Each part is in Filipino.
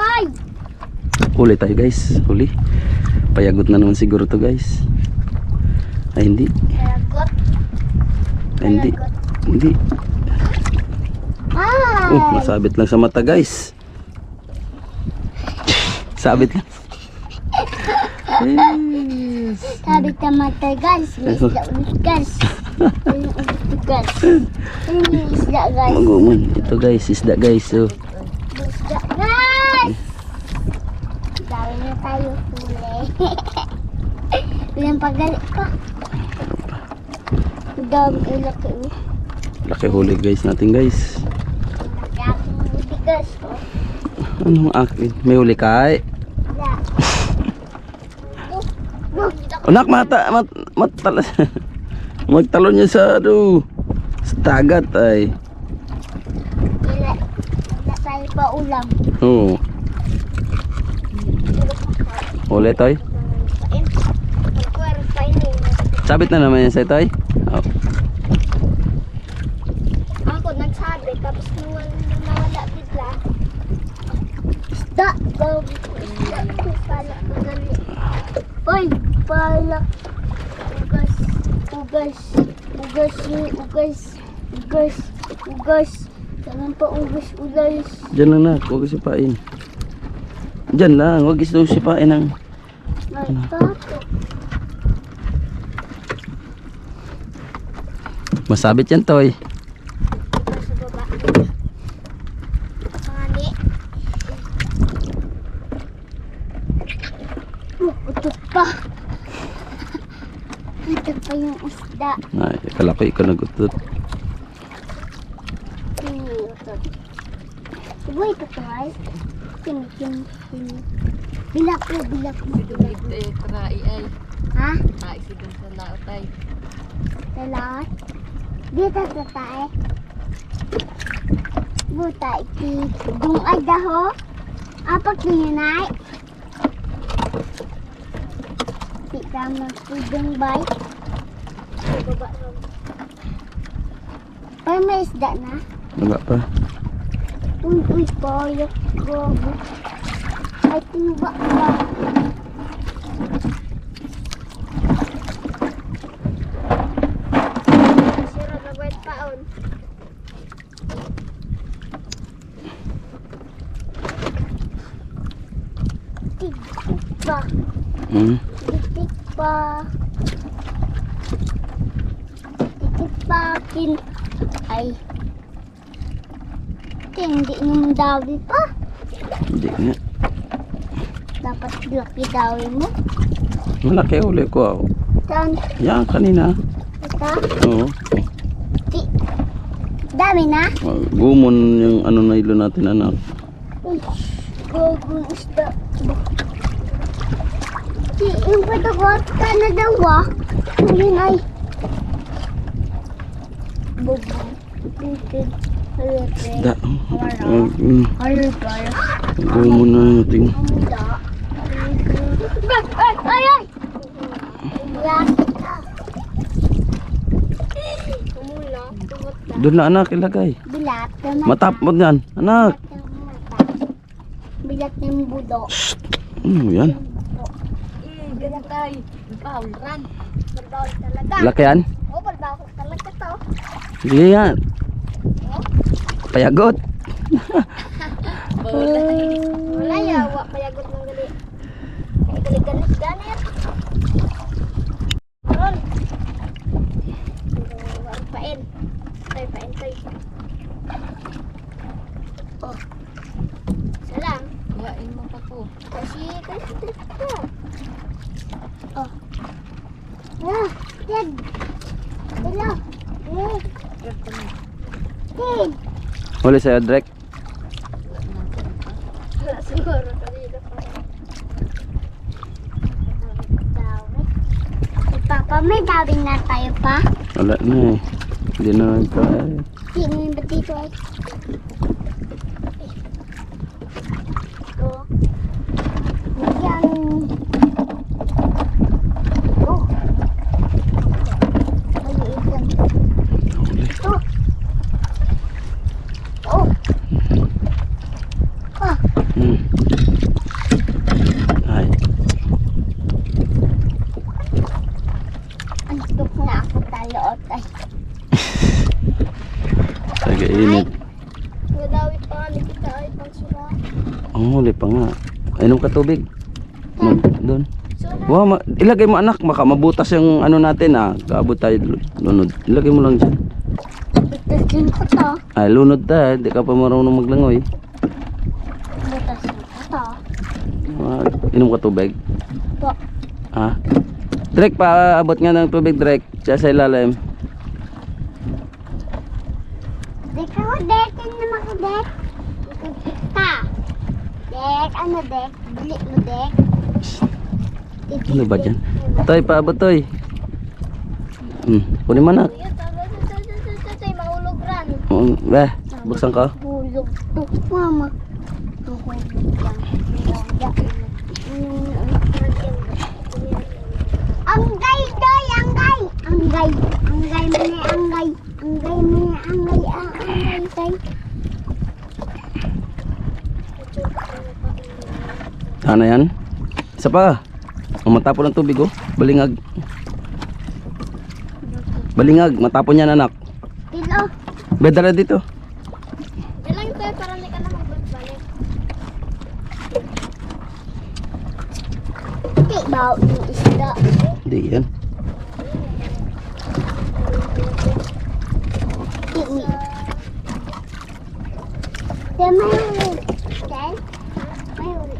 Pay! Huli tayo guys. Huli. Payagot na naman siguro to guys. Ay hindi. Ay, hindi. Hindi. Ay! Oh, masabit lang sa mata guys. Sabit lang. Yes. Sabi ka mata guys, may isda ulit guys. May ulit guys. May isda guys. Ito guys, isda guys. Oh. May isda guys! Dahil na tayo huli. Ilang pagalit pa. Dami ang laki oh. Laki huli guys natin guys. Laki aking huli guys. Oh. Anong akin? May huli kay? Wala. Oh, oh, Anak mata mat matala. Magtalon niya sa ano sa dagat ay. Wala. Wala tayo pa ulam. Oo. Huli toy. Sabit na naman yan sa toy. Oh. Ako nagsabi, tapos nawala, nawala bigla. Isda! Isda! Pala. Uy! Pala! Ugas! Ugas! Ugas! Ugas! Ugas! Ugas! Saan pa ugas? Ugas! Diyan lang na, huwag sipain. Diyan lang, huwag isdaw sipain ang Nagtato. masabit yan toy. Utot pa. Ito pa yung isda. Ay, akala ko ikaw nagutot. Ini utot. Diba ito to ay? Sini, sini, sini. Bilak mo, bilak mo, bilak mo. Eh, trai ay. Ha? Trai sidong sa laot ay. Dalawa? Dito sa tae. Buta iti. Dung ay daho. Apak din yun ay. Kita mo tudong bay. Baba lang. Ay, may isda na. Wala pa. Uy, uy, kaya. Gogo. Ay, tinuba ba? Sira na wet paon. Tigtik pa. Hmm. Tigtik pa. Tigtik pa kin. Ay. Hindi naman dawi pa. Hindi nga. Dapat laki dawi mo. Malaki huli ko. ah. Saan? Yan kanina. Ito? Oo. Ti. Dami na? Oh, gumon yung ano na ilo natin anak. Gagawin isda. Ti, yung patagot ka na daw ah. Yun ay. Bobo. Titig. Halipin. Da. Oh, mm, gumon na natin. Amda. Ay, ay, ay! Doon na anak ilagay. Bilat. Matap mo yan. Anak. Bilat ng budo. Ano yan? Ganyan tay. Bawlan. Berbawal talaga. Laki yan? Oh, berbawal talaga to. Sige yan. Payagot. Wala ya, wa payagot ng gali. Ay, gali-galit ganit. Ron. Wala pain. Tay, pain, tay. Oh. Salam. Yain mo pa ko. Kasi, kasi, kasi. Oh. Ah, Ted. Hello. Eh, Ted. Huli sa'yo, Drek. Wala siguro kanina pa. Dami. May dawin na tayo pa. Wala na eh. Hindi na. Sino yung ba dito ay? Ito. Yan. Oh. Maliit lang. Huli. Ito. Oh. Ah, Hmm. Init. Nadawit pa nga kita ay pang sura. Ang huli pa nga. Inom ka tubig. Inom, doon. Sura. Wow, ma- ilagay mo anak, maka mabutas yung ano natin ah. Kaabot tayo lunod. Ilagay mo lang dyan. Butasin ko to. Ay, lunod ta, hindi ka pa marunong maglangoy. Butasin ko to. Ah, inom ka tubig. Po. Ah. Drek, paabot nga ng tubig, Drek. Siya sa ilalim. Dek ako, Dek. Yan naman ko, Dek. Ikagkita. Dek, ano, Dek? Bili mo, Dek. Ano ba dyan? Toy, paabot, Toy. Hmm, kunin mo tayo, tayo, mahulog ran. Um, bah, buksan ka. Hulog to, mama. Anggay, doy, anggay. Anggay, anggay mo na, anggay. Anggay mo na, anggay, ah, anggay, tay. Ano yan? Isa pa. Ang matapon ng tubig, oh. Balingag. Balingag, matapon yan, anak. Dilo. Bedara dito. Dalang tayo para hindi ka na magbalik. Di ba isda? Hindi yan. Ini. Dia may ulit. Dan? May ulit ulit. Sedang ko mo mga isda. Hmm,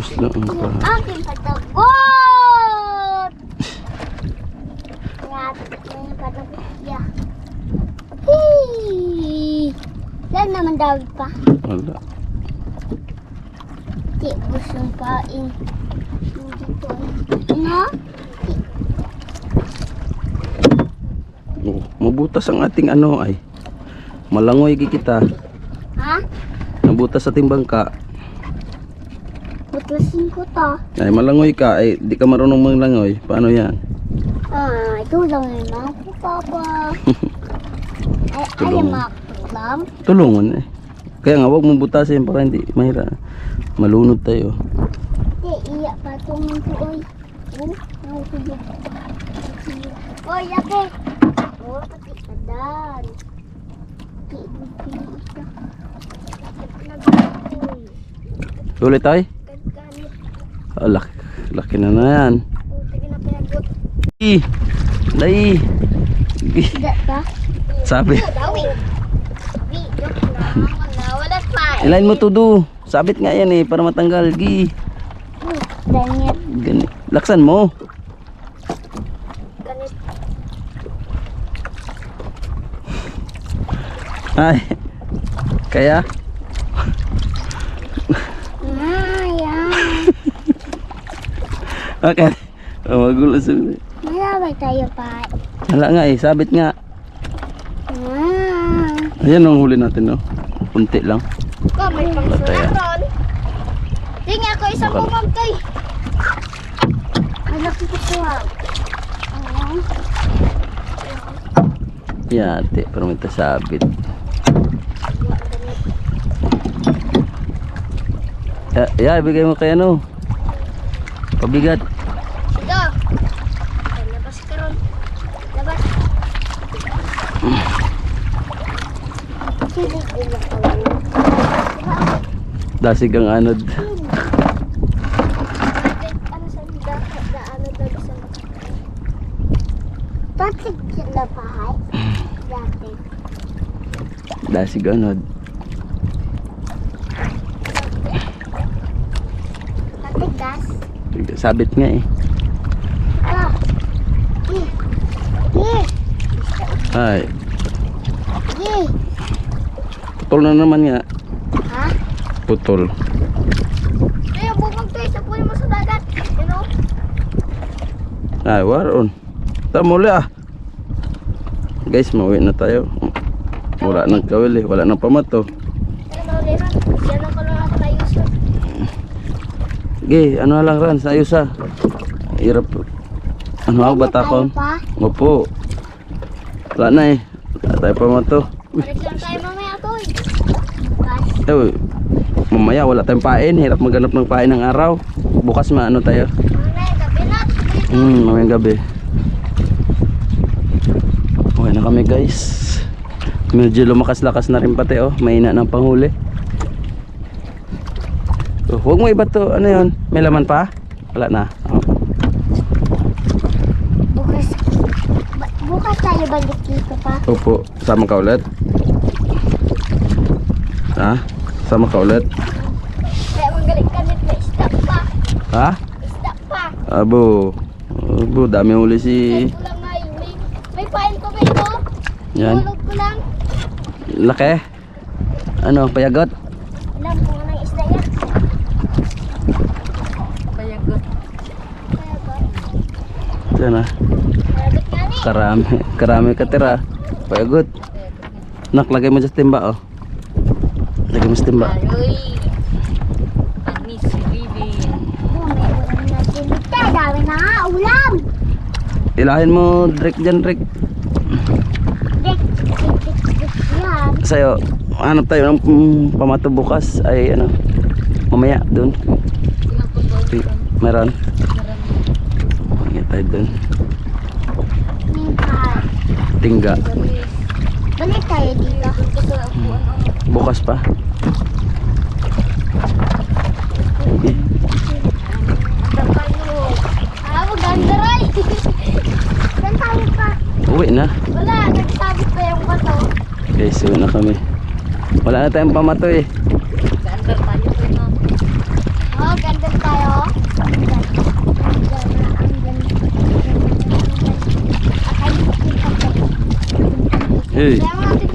bus lang ang pa. Aking patagot! Ngat, may patagot niya. Hii! Yan naman David pa. Wala. Di, busong pain. Dito. No? Oh, mabutas ang ating ano ay. Malangoy kita. Ha? Nabutas sa timbang ka. Butlasin ko to. Ay malangoy ka ay di ka marunong maglangoy. Paano yan? Ah, ito lang naman ko, Papa. Ay, ay, Tulungan. makaklam. Tulungan eh. Kaya nga wag mong butasin para hindi mahira. Malunod tayo. Di, iya pa itong ito, oy. Oh, nakukulog. Oy, laki. Oh, pati ka dan. Ulit. Ganit. Ah, laki, laki na na yan. Oh, Tidak ka? Sabi. Ilain mo tudo. Sabit nga yan eh para matanggal. Gi. Ganit. Gani. Laksan mo. Ay. Kaya yan. Okay. Oh, magulo sa Malaway tayo pa. Wala nga eh, sabit nga. Ah. Ayan ang huli natin no. Punti lang. Ko, may Wala tayo. pangsulat ron. Sige ako isang bumagkay. Malaki ko po ah. Yate, pero may tasabit. Ya, ya, ibigay mo kay ano. Pabigat. Sige. Labas ka ron. Labas. Dasig ang anod. Ano sa da, da, ano daw sa Tatik sila pa, hay? Dati. Dasig anod. Tatik gas. Sabit nga eh. Ah. Eh. Eh. Ay, Eh. putol na naman nga. Ha? Putol. Kaya bumagkay sa puwi mo sa dagat. You know? Ay, waron. Tama ah. Guys, mauwi na tayo. Wala nang kawili, wala nang pamato. Ano na ulit ron? Yan ang kalong ako tayo sa. Sige, ano na lang ran, sa ayos ah. Hirap. Ano ako bata ko? pa? Opo. Wala na eh. Wala tayo pamato. Uy, Balik lang tayo mamaya to eh. Eh, mamaya wala tayong pain. Hirap maghanap ng pain ng araw. Bukas maano tayo. Ano Hmm, mamayang gabi. Okay na kami guys. Medyo lumakas-lakas na rin pati oh. Mahina ng panghuli. Oh, huwag mo iba to. Ano yun? May laman pa? Wala na. Oh. Bukas, bukas tayo balik dito pa. Opo. Sama ka ulit? Ha? Sama ka ulit? Kaya magaling ka nito, may isda pa. Ha? Isda pa. Abo. Abo, dami huli si... May, may, may pain ko ba ito? Yan. Tulog ko lang. Laki. Ano, payagot? Alam ko nga ng isda yan. Payagot. Kaya ba? Yan ah. Karami. Karami ka tira. Payagot. Nak, lagay mo sa timba oh. Lagay mo sa timba. Ilahin mo, Drake dyan, yan. Sa'yo, hanap tayo ng mm, pamato bukas. Ay, ano, mamaya, doon. Meron. Tayo. Mingkay. Tingga. Balik tayo dito. Bukas pa. Tayo. Ah, uwi na. Wala, nagsabit pa yung bato. Guys, uwi na kami. Wala na tayong pamato eh. Kaandar tayo po na. Oh, ganda tayo. Ang ganda. Ang ganda. Ang ganda. Eh,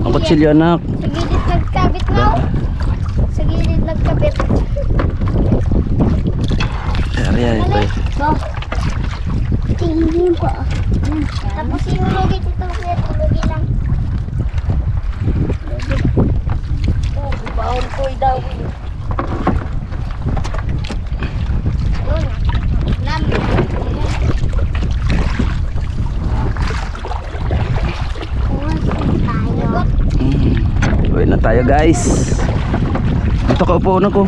ang kutsilyo anak. Sa gilid nagkabit na. oh. Sa gilid nagkabit. Ari, ari, Ano? ari. Bo. Tingin ko. Tapos yung lugit ito. Lugit lang. Oh, baon ko daw. Yun. Lam. tayo. Mm. Uwi na tayo guys. Dito ka upo na ko.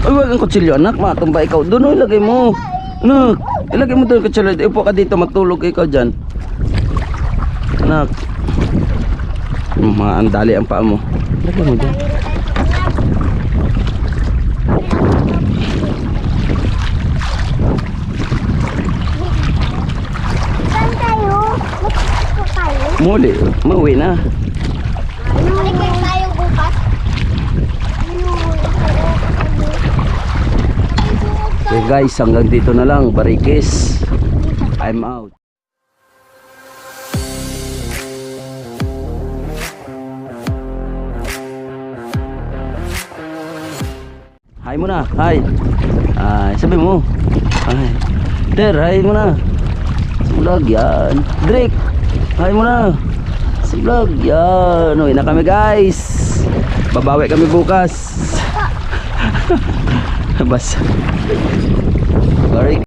Ay, wag ang kutsilyo anak. Matumba ikaw. Doon, oh, ilagay mo. Anak, ilagay mo doon kutsilyo. Upo ka dito, matulog ikaw dyan. Anak. Mga andali ang paa mo. Ilagay mo dyan. Muli, mauwi na. Malikay tayo bukas. Okay guys, hanggang dito na lang. Barikis. I'm out. Hi muna, hi. Ay, sabi mo. Ay. Der, hi muna. Sa vlog yan. Drake, hi muna. Sa yan. Uwi na kami guys. Babawi kami bukas. Bas. Sorry.